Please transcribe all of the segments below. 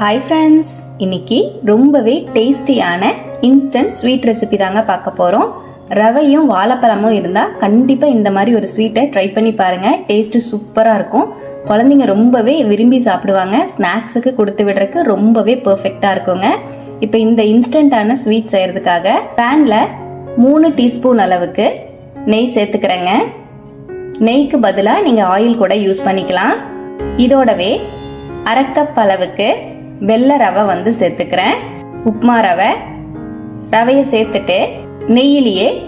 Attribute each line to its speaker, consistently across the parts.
Speaker 1: Hi friends இன்னைக்கு ரொம்பவே டேஸ்டியான இன்ஸ்டன்ட் ஸ்வீட் ரெசிபி தாங்க பார்க்க போகிறோம் ரவையும் வாழைப்பழமும் இருந்தால் கண்டிப்பாக இந்த மாதிரி ஒரு ஸ்வீட்டை ட்ரை பண்ணி பாருங்கள் டேஸ்ட்டு சூப்பராக இருக்கும். குழந்தைங்க ரொம்பவே விரும்பி சாப்பிடுவாங்க. ஸ்நாக்ஸுக்கு கொடுத்து விடுறதுக்கு ரொம்பவே பர்ஃபெக்டாக இருக்குங்க. இப்போ இந்த இன்ஸ்டண்ட்டான ஸ்வீட் செய்கிறதுக்காக பேனில் மூணு டீஸ்பூன் அளவுக்கு நெய் சேர்த்துக்கிறேங்க. நெய்க்கு பதிலாக நீங்கள் ஆயில் கூட யூஸ் பண்ணிக்கலாம். இதோடவே அரை கப் அளவுக்கு வெள்ளை ரவை வந்து சேர்த்துக்கிறேன். உப்மா ரவை. ரவையை சேர்த்துட்டு நெய்யிலேயே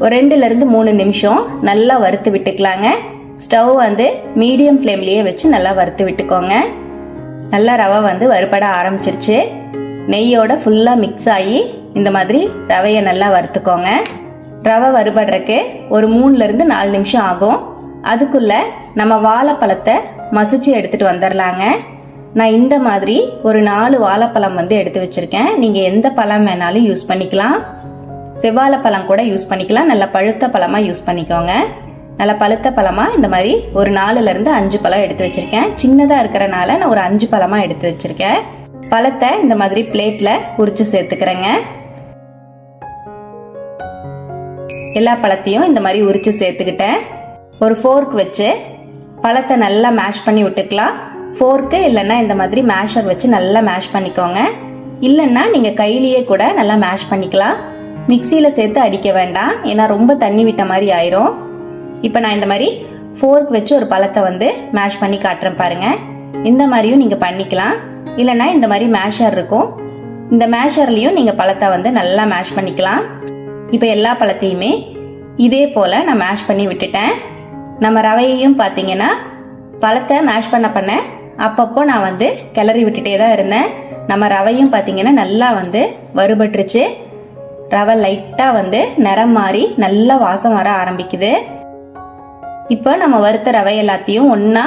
Speaker 1: ஒரு ரெண்டுலேருந்து மூணு நிமிஷம் நல்லா வறுத்து விட்டுக்கலாங்க. ஸ்டவ் வந்து மீடியம் ஃப்ளேம்லேயே வச்சு நல்லா வறுத்து விட்டுக்கோங்க. நல்லா ரவை வந்து வறுபட ஆரம்பிச்சிருச்சு. நெய்யோட ஃபுல்லாக மிக்ஸ் ஆகி இந்த மாதிரி ரவையை நல்லா வறுத்துக்கோங்க. ரவை வறுபடுறக்கு ஒரு மூணுலேருந்து நாலு நிமிஷம் ஆகும். அதுக்குள்ளே நம்ம வாழைப்பழத்தை மசிச்சு எடுத்துகிட்டு வந்துடலாங்க நான் இந்த மாதிரி ஒரு நாலு வாழைப்பழம் வந்து எடுத்து வச்சுருக்கேன். நீங்கள் எந்த பழம் வேணாலும் யூஸ் பண்ணிக்கலாம். செவ்வாழை பழம் கூட யூஸ் பண்ணிக்கலாம். நல்ல பழுத்த பழமாக யூஸ் பண்ணிக்கோங்க. நல்ல பழுத்த பழமாக இந்த மாதிரி ஒரு நாலுலேருந்து அஞ்சு பழம் எடுத்து வச்சுருக்கேன். சின்னதாக இருக்கிறனால நான் ஒரு அஞ்சு பழமாக எடுத்து வச்சுருக்கேன். பழத்தை இந்த மாதிரி பிளேட்டில் உரித்து சேர்த்துக்கிறேங்க. எல்லா பழத்தையும் இந்த மாதிரி உரித்து சேர்த்துக்கிட்டேன். ஒரு ஃபோர்க் வச்சு பழத்தை நல்லா மேஷ் பண்ணி விட்டுக்கலாம். ஃபோர்க்கு இல்லைன்னா இந்த மாதிரி மேஷர் வச்சு நல்லா மேஷ் பண்ணிக்கோங்க. இல்லைன்னா நீங்கள் கையிலேயே கூட நல்லா மேஷ் பண்ணிக்கலாம். மிக்சியில் சேர்த்து அடிக்க வேண்டாம். ஏன்னா ரொம்ப தண்ணி விட்ட மாதிரி ஆயிரும். இப்போ நான் இந்த மாதிரி ஃபோர்க் வச்சு ஒரு பழத்தை வந்து மேஷ் பண்ணி காட்டுறேன் பாருங்க. இந்த மாதிரியும் நீங்கள் பண்ணிக்கலாம். இல்லைன்னா இந்த மாதிரி மேஷர் இருக்கும். இந்த மேஷர்லேயும் நீங்கள் பழத்தை வந்து நல்லா மேஷ் பண்ணிக்கலாம். இப்போ எல்லா பழத்தையுமே இதே போல் நான் மேஷ் பண்ணி விட்டுட்டேன். நம்ம ரவையையும் பார்த்தீங்கன்னா பழத்தை மேஷ் பண்ண பண்ண அப்பப்போ நான் வந்து கிளறி விட்டுட்டே தான் இருந்தேன். நம்ம ரவையும் பார்த்தீங்கன்னா நல்லா வந்து வறுபட்டுருச்சு. ரவை லைட்டாக வந்து நிறம் மாறி நல்லா வாசம் வர ஆரம்பிக்குது. இப்போ நம்ம வறுத்த ரவை எல்லாத்தையும் ஒன்றா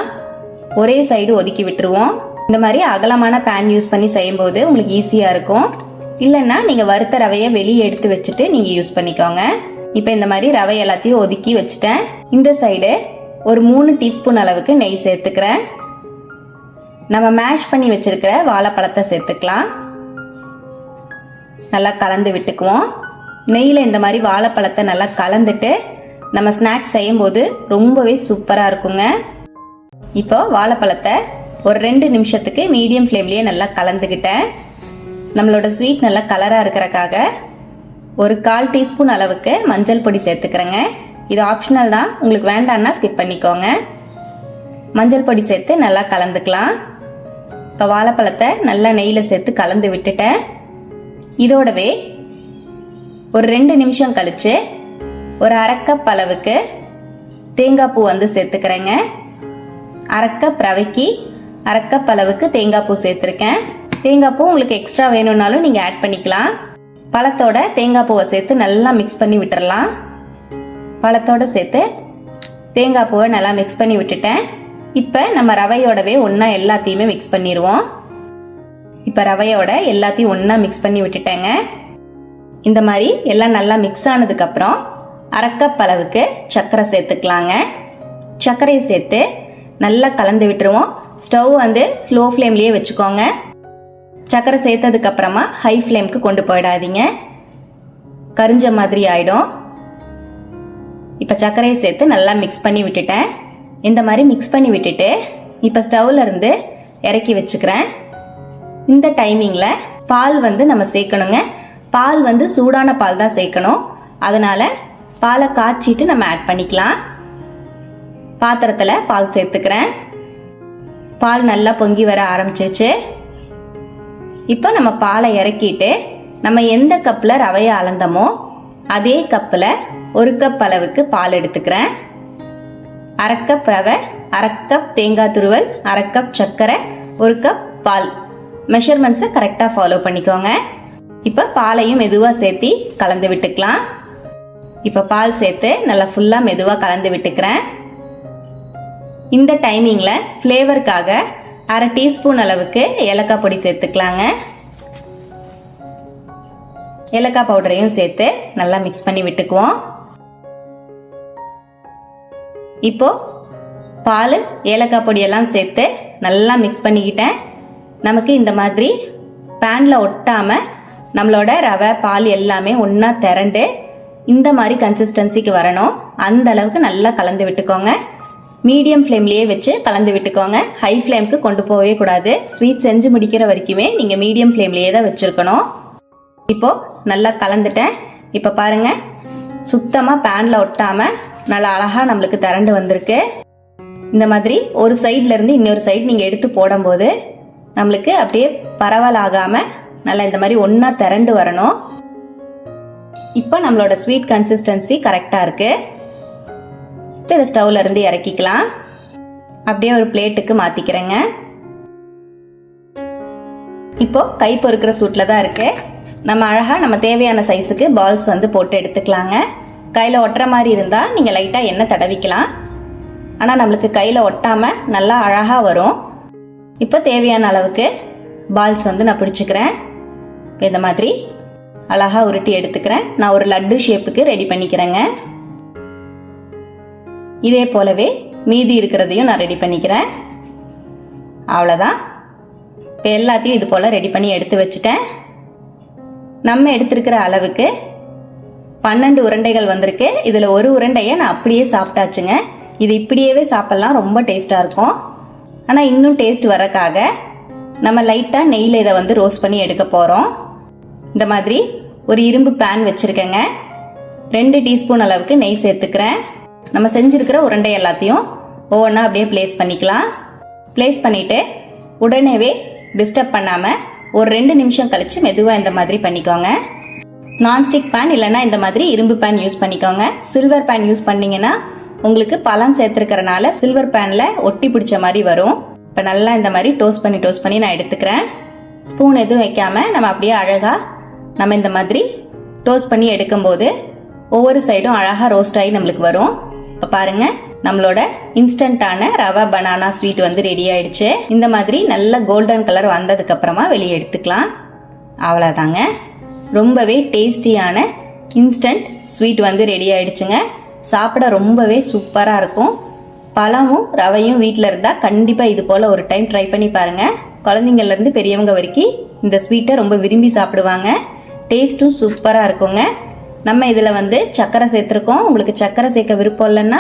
Speaker 1: ஒரே சைடு ஒதுக்கி விட்டுருவோம். இந்த மாதிரி அகலமான பேன் யூஸ் பண்ணி செய்யும்போது உங்களுக்கு ஈஸியாக இருக்கும். இல்லைன்னா நீங்கள் வறுத்த ரவையை வெளியே எடுத்து வச்சுட்டு நீங்கள் யூஸ் பண்ணிக்கோங்க. இப்போ இந்த மாதிரி ரவை எல்லாத்தையும் ஒதுக்கி வச்சுட்டேன். இந்த சைடு ஒரு மூணு டீஸ்பூன் அளவுக்கு நெய் சேர்த்துக்கிறேன். நம்ம மேஷ் பண்ணி வச்சிருக்கிற வாழைப்பழத்தை சேர்த்துக்கலாம். நல்லா கலந்து விட்டுக்குவோம். நெய்யில் இந்த மாதிரி வாழைப்பழத்தை நல்லா கலந்துட்டு நம்ம ஸ்நாக்ஸ் செய்யும்போது ரொம்பவே சூப்பராக இருக்குங்க. இப்போ வாழைப்பழத்தை ஒரு ரெண்டு நிமிஷத்துக்கு மீடியம் ஃப்ளேம்லேயே நல்லா கலந்துக்கிட்டேன் நம்மளோட ஸ்வீட் நல்லா கலராக இருக்கிறக்காக ஒரு கால் டீஸ்பூன் அளவுக்கு மஞ்சள் பொடி சேர்த்துக்கிறேங்க. இது ஆப்ஷனல் தான். உங்களுக்கு வேண்டான்னா ஸ்கிப் பண்ணிக்கோங்க. மஞ்சள் பொடி சேர்த்து நல்லா கலந்துக்கலாம். இப்போ வாழைப்பழத்தை நல்லா நெய்யில் சேர்த்து கலந்து விட்டுட்டேன். இதோடவே ஒரு ரெண்டு நிமிஷம் கழிச்சு ஒரு அரைக்கப் அளவுக்கு தேங்காய் பூ வந்து சேர்த்துக்கிறேங்க. அரைக்கப் ரவைக்கு அரைக்கப் அளவுக்கு தேங்காய் பூ சேர்த்துருக்கேன். தேங்காய் பூ உங்களுக்கு எக்ஸ்ட்ரா வேணும்னாலும் நீங்கள் ஆட் பண்ணிக்கலாம். பழத்தோட தேங்காய் பூவை சேர்த்து நல்லா மிக்ஸ் பண்ணி விட்டுறலாம். பழத்தோட சேர்த்து தேங்காய் பூவை நல்லா மிக்ஸ் பண்ணி விட்டுட்டேன். இப்போ நம்ம ரவையோடவே ஒன்றா எல்லாத்தையுமே மிக்ஸ் பண்ணிடுவோம் இப்போ ரவையோட எல்லாத்தையும் ஒன்றா மிக்ஸ் பண்ணி விட்டுட்டேங்க. இந்த மாதிரி எல்லாம் நல்லா மிக்ஸ் ஆனதுக்கப்புறம் அரைக்கப் அளவுக்கு சர்க்கரை சேர்த்துக்கலாங்க. சர்க்கரையை சேர்த்து நல்லா கலந்து விட்டுருவோம். ஸ்டவ் வந்து ஸ்லோ ஃப்ளேம்லேயே வச்சுக்கோங்க. சர்க்கரை சேர்த்ததுக்கப்புறமா ஹை ஃப்ளேம்க்கு கொண்டு போயிடாதீங்க. கரிஞ்ச மாதிரி ஆயிடும். இப்போ சர்க்கரையை சேர்த்து நல்லா மிக்ஸ் பண்ணி விட்டுட்டேன். இந்த மாதிரி மிக்ஸ் பண்ணி விட்டுட்டு இப்போ ஸ்டவ்ல இருந்து இறக்கி வச்சுக்கிறேன். இந்த டைமிங்கில் பால் வந்து நம்ம சேர்க்கணுங்க. பால் வந்து சூடான பால் தான் சேர்க்கணும். அதனால் பாலை காய்ச்சிட்டு நம்ம ஆட் பண்ணிக்கலாம். பாத்திரத்தில் பால் சேர்த்துக்கிறேன். பால் நல்லா பொங்கி வர ஆரம்பிச்சிச்சு இப்போ நம்ம பாலை இறக்கிட்டு நம்ம எந்த கப்பில் ரவையை அளந்தோமோ அதே கப்பில் ஒரு கப் அளவுக்கு பால் எடுத்துக்கிறேன். அரைக்கப் ரவை அரை கப் தேங்காய் துருவல் அரைக்கப் சர்க்கரை ஒரு கப் பால். மெஷர்மெண்ட்ஸை கரெக்டாக ஃபாலோ பண்ணிக்கோங்க. இப்போ பாலையும் மெதுவாக சேர்த்து கலந்து விட்டுக்கலாம். இப்போ பால் சேர்த்து நல்லா ஃபுல்லாக மெதுவாக கலந்து விட்டுக்கிறேன். இந்த டைமிங்கில் ஃப்ளேவருக்காக அரை டீஸ்பூன் அளவுக்கு ஏலக்காய் பொடி சேர்த்துக்கலாங்க. ஏலக்காய் பவுடரையும் சேர்த்து நல்லா மிக்ஸ் பண்ணி விட்டுக்குவோம். இப்போது பால் ஏலக்காய் பொடியெல்லாம் சேர்த்து நல்லா மிக்ஸ் பண்ணிக்கிட்டேன். நமக்கு இந்த மாதிரி பேனில் ஒட்டாமல் நம்மளோட ரவை பால் எல்லாமே ஒன்றா திரண்டு இந்த மாதிரி கன்சிஸ்டன்சிக்கு வரணும். அந்த அளவுக்கு நல்லா கலந்து விட்டுக்கோங்க. மீடியம் ஃப்ளேம்லேயே வச்சு கலந்து விட்டுக்கோங்க. ஹை ஃப்ளேம்க்கு கொண்டு போகவே கூடாது. ஸ்வீட் செஞ்சு முடிக்கிற வரைக்குமே நீங்கள் மீடியம் ஃப்ளேம்லேயே தான் வச்சுருக்கணும். இப்போது நல்லா கலந்துட்டேன். இப்போ பாருங்க. சுத்தமாக பேனில் ஒட்டாமல் நல்லா அழகாக நம்மளுக்கு திரண்டு வந்திருக்கு. இந்த மாதிரி ஒரு சைட்லேருந்து இன்னொரு சைடு நீங்கள் எடுத்து போடும்போது நம்மளுக்கு அப்படியே பரவலாகாமல் நல்லா இந்த மாதிரி ஒன்றா திரண்டு வரணும். இப்போ நம்மளோட ஸ்வீட் கன்சிஸ்டன்சி கரெக்டாக இருக்கு. இதை ஸ்டவ்ல இருந்து இறக்கிக்கலாம். அப்படியே ஒரு பிளேட்டுக்கு மாற்றிக்கிறேங்க இப்போ கை பொறுக்கிற சூட்டில் தான் இருக்கு. நம்ம அழகாக நம்ம தேவையான சைஸுக்கு பால்ஸ் வந்து போட்டு எடுத்துக்கலாங்க. கையில் ஒட்டுற மாதிரி இருந்தால் நீங்கள் லைட்டாக எண்ணெய் தடவிக்கலாம். ஆனால் நம்மளுக்கு கையில் ஒட்டாமல் நல்லா அழகாக வரும். இப்போ தேவையான அளவுக்கு பால்ஸ் வந்து நான் பிடிச்சிக்கிறேன். இந்த மாதிரி அழகாக உருட்டி எடுத்துக்கிறேன். நான் ஒரு லட்டு ஷேப்புக்கு ரெடி பண்ணிக்கிறேங்க. இதே போலவே மீதி இருக்கிறதையும் நான் ரெடி பண்ணிக்கிறேன். அவ்வளோதான் இப்போ எல்லாத்தையும் இது போல் ரெடி பண்ணி எடுத்து வச்சுட்டேன். நம்ம எடுத்திருக்கிற அளவுக்கு பன்னெண்டு உருண்டைகள் வந்திருக்கு. இதில் ஒரு உருண்டையை நான் அப்படியே சாப்பிட்டாச்சுங்க. இது இப்படியேவே சாப்பிட்லாம். ரொம்ப டேஸ்ட்டாக இருக்கும். ஆனால் இன்னும் டேஸ்ட் வரக்காக நம்ம லைட்டாக நெய்யில் இதை வந்து ரோஸ்ட் பண்ணி எடுக்க போகிறோம் இந்த மாதிரி ஒரு இரும்பு பேன் வச்சுருக்கேங்க. ரெண்டு டீஸ்பூன் அளவுக்கு நெய் சேர்த்துக்கிறேன். நம்ம செஞ்சுருக்கிற உருண்டை எல்லாத்தையும் ஒவ்வொன்றா அப்படியே ப்ளேஸ் பண்ணிக்கலாம். ப்ளேஸ் பண்ணிவிட்டு உடனேவே டிஸ்டர்ப் பண்ணாமல் ஒரு ரெண்டு நிமிஷம் கழித்து மெதுவாக இந்த மாதிரி பண்ணிக்கோங்க. நான்ஸ்டிக் பேன் இல்லைன்னா இந்த மாதிரி இரும்பு பேன் யூஸ் பண்ணிக்கோங்க. சில்வர் பேன் யூஸ் பண்ணிங்கன்னா உங்களுக்கு பழம் சேர்த்துருக்கறனால சில்வர் பேனில் ஒட்டி பிடிச்ச மாதிரி வரும். இப்போ நல்லா இந்த மாதிரி டோஸ்ட் பண்ணி டோஸ்ட் பண்ணி நான் எடுத்துக்கிறேன். ஸ்பூன் எதுவும் வைக்காம நம்ம அப்படியே அழகாக நம்ம இந்த மாதிரி டோஸ்ட் பண்ணி எடுக்கும்போது ஒவ்வொரு சைடும் அழகாக ரோஸ்ட் ஆகி நம்மளுக்கு வரும். இப்போ பாருங்க நம்மளோட இன்ஸ்டன்டான ரவா பனானா ஸ்வீட் வந்து ரெடி ஆயிடுச்சு. இந்த மாதிரி நல்ல கோல்டன் கலர் வந்ததுக்கப்புறமா வெளியே எடுத்துக்கலாம். அவ்வளோதாங்க ரொம்பவே டேஸ்டியான இன்ஸ்டன்ட் ஸ்வீட் வந்து ரெடி ஆயிடுச்சுங்க. சாப்பிட ரொம்பவே சூப்பராக இருக்கும். பழமும் ரவையும் வீட்டில் இருந்தால் கண்டிப்பாக இது போல் ஒரு டைம் ட்ரை பண்ணி பாருங்கள் குழந்தைங்கள்லேருந்து பெரியவங்க வரைக்கும் இந்த ஸ்வீட்டை ரொம்ப விரும்பி சாப்பிடுவாங்க. டேஸ்ட்டும் சூப்பராக இருக்குங்க. நம்ம இதில் வந்து சர்க்கரை சேர்த்துருக்கோம். உங்களுக்கு சர்க்கரை சேர்க்க விருப்பம் இல்லைன்னா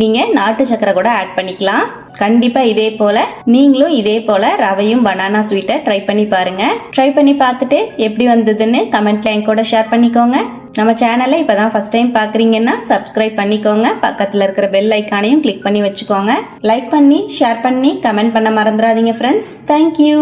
Speaker 1: நீங்கள் நாட்டு சக்கரை கூட ஆட் பண்ணிக்கலாம். கண்டிப்பாக இதே போல் நீங்களும் இதே போல் ரவையும் பனானா ஸ்வீட்டை ட்ரை பண்ணி பாருங்கள் ட்ரை பண்ணி பார்த்துட்டு எப்படி வந்ததுன்னு கமெண்ட்ல என் கூட ஷேர் பண்ணிக்கோங்க. நம்ம சேனலை இப்போ தான் ஃபஸ்ட் டைம் பார்க்குறீங்கன்னா சப்ஸ்கிரைப் பண்ணிக்கோங்க. பக்கத்தில் இருக்கிற பெல் ஐக்கானையும் கிளிக் பண்ணி வச்சுக்கோங்க. லைக் பண்ணி ஷேர் பண்ணி கமெண்ட் பண்ண மறந்துடாதீங்க ஃப்ரெண்ட்ஸ் தேங்க்யூ